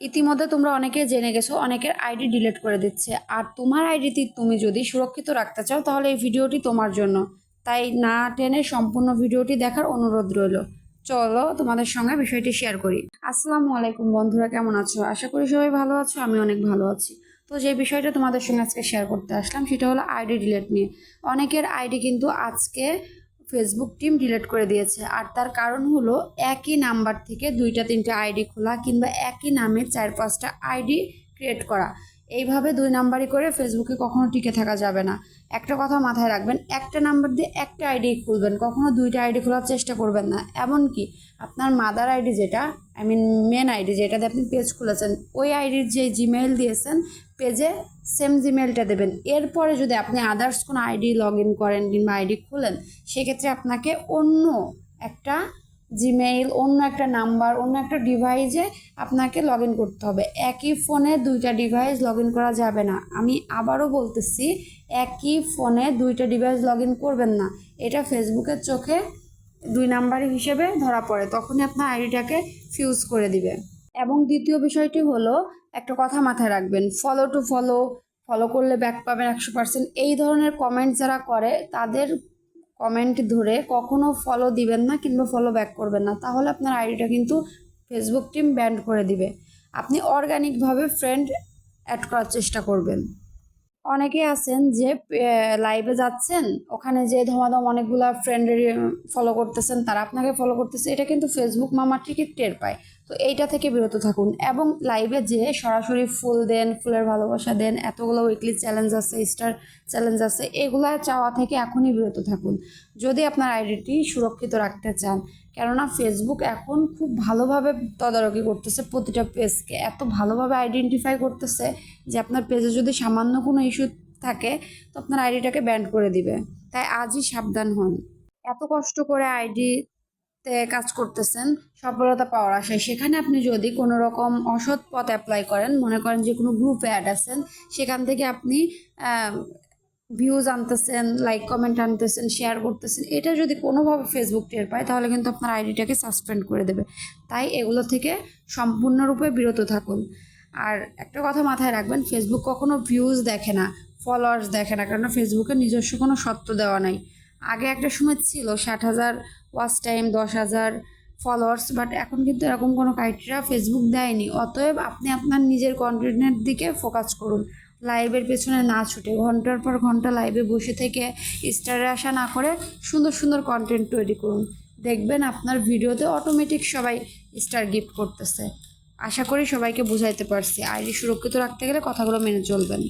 ইতিমধ্যে তোমরা অনেকে জেনে গেছো, অনেকের আইডি ডিলিট করে দিচ্ছে। আর তোমার আইডিটি তুমি যদি সুরক্ষিত রাখতে চাও, তাহলে এই ভিডিওটি তোমার জন্য। তাই না টেনে সম্পূর্ণ ভিডিওটি দেখার অনুরোধ রইল। চলো তোমাদের সঙ্গে বিষয়টি শেয়ার করি। আসসালামু আলাইকুম বন্ধুরা, কেমন আছো? আশা করি সবাই ভালো আছো, আমি অনেক ভালো আছি। তো যে বিষয়টা তোমাদের সঙ্গে আজকে শেয়ার করতে আসলাম, সেটা হলো আইডি ডিলিট নিয়ে। অনেকের আইডি কিন্তু আজকে ফেসবুক টিম ডিলিট করে দিয়েছে। আর তার কারণ হলো একই নাম্বার থেকে দুইটা, তিনটা আইডি খোলা কিংবা একই নামে চার, পাঁচটা আইডি ক্রিয়েট করা। এইভাবে দুই নাম্বারই করে ফেসবুকে কখনো টিকে থাকা যাবে না। একটা কথা মাথায় রাখবেন, একটা নাম্বার দিয়ে একটা আইডি খুলবেন, কখনো দুইটা আইডি খোলার চেষ্টা করবেন না। এমনকি আপনার মাদার আইডি যেটা আই মিন মেন আইডি যেটাতে আপনি পেজ খুলেছেন, ওই আইডির যে জিমেইল দিয়েছেন পেজে সেম জিমেইলটা দেবেন। এরপরে যদি আপনি আদার্স কোনো আইডি লগ ইন করেন কিংবা আইডি খুলেন, সেক্ষেত্রে আপনাকে অন্য একটা জিমেইল অন্য একটা নাম্বার, অন্য একটা ডিভাইসে আপনাকে লগ ইন করতে হবে। একই ফোনে দুইটা ডিভাইস লগ ইন করা যাবে না। আমি আবারও বলতেছি, একই ফোনে দুইটা ডিভাইস লগ ইন করবেন না। এটা ফেসবুকের চোখে দুই নাম্বার হিসেবে ধরা পড়ে। তখনই আপনার আইডিটাকে ফিউজ করে দিবে। এবং দ্বিতীয় বিষয়টি হলো, একটা কথা মাথায় রাখবেন ফলো টু ফলো ফলো করলে ব্যাক পাবেন একশো পার্সেন্ট এই ধরনের কমেন্ট যারা করে, তাদের কমেন্ট ধরে কখনো ফলো দিবেন না কিংবা ফলো ব্যাক করবেন না। তাহলে আপনার আইডিটা কিন্তু ফেসবুক টিম ব্যান্ড করে দিবে। আপনি অর্গানিকভাবে ফ্রেন্ড অ্যাড করার চেষ্টা করবেন। অনেকে আছেন যে লাইভে যাচ্ছেন, ওখানে যে ধমাধম অনেকগুলা ফ্রেন্ডের ফলো করতেছেন, তারা আপনাকে ফলো করতেছে, এটা কিন্তু ফেসবুক মামা ঠিকই টের পায়। তো এইটা থেকে বিরত থাকুন। এবং লাইভে যে সরাসরি ফুল দেন, ফুলের ভালোবাসা দেন, এতগুলো উইকলি চ্যালেঞ্জ আছে স্টার চ্যালেঞ্জ আছে, এগুলা চাওয়া থেকে এখনই বিরত থাকুন। যদি আপনার আইডিটি সুরক্ষিত রাখতে চান, কেননা ফেসবুক এখন খুব ভালোভাবে তদারকি করতেছে প্রতিটা পেজকে এত ভালোভাবে আইডেন্টিফাই করতেছে যে আপনার পেজে যদি সামান্য কোনো ইস্যু থাকে, তো আপনার আইডিটাকে ব্যান্ড করে দিবে। তাই আজই সাবধান হন। এত কষ্ট করে আইডি তে কাজ করতেছেন, সফলতা পাওয়ার আশায়। সেখানে আপনি যদি কোনো রকম অসৎ পথ অ্যাপ্লাই করেন, মনে করেন যে কোনো গ্রুপে অ্যাড আছেন, সেখান থেকে আপনি ভিউজ আনতেছেন লাইক কমেন্ট আনতেছেন শেয়ার করতেছেন, এটা যদি কোনোভাবে ফেসবুক টের পায়, তাহলে কিন্তু আপনার আইডিটাকে সাসপেন্ড করে দেবে। তাই এগুলো থেকে সম্পূর্ণরূপে বিরত থাকুন। আর একটা কথা মাথায় রাখবেন ফেসবুক কখনো ভিউজ দেখে না ফলোয়ার্স দেখে না কারণ ফেসবুকে নিজস্ব কোনো সত্য দেওয়া নাই। আগে একটা সময় ছিল ষাট হাজার ওয়াচ টাইম দশ হাজার ফলোয়ার্স বাট এখন কিন্তু এরকম কোনো ক্রাইটেরিয়া ফেসবুক দেয়নি। অতএব আপনি আপনার নিজের কন্টেন্টের দিকে ফোকাস করুন। লাইভের পেছনে না ছুটে, ঘণ্টার পর ঘণ্টা লাইভে বসে থেকে স্টারে আসা না করে সুন্দর সুন্দর কন্টেন্ট তৈরি করুন। দেখবেন আপনার ভিডিওতে অটোমেটিক সবাই স্টার গিফট করতেছে। আশা করি সবাইকে বুঝাইতে পারছি। আইডি সুরক্ষিত রাখতে গেলে কথাগুলো মেনে চলবেন।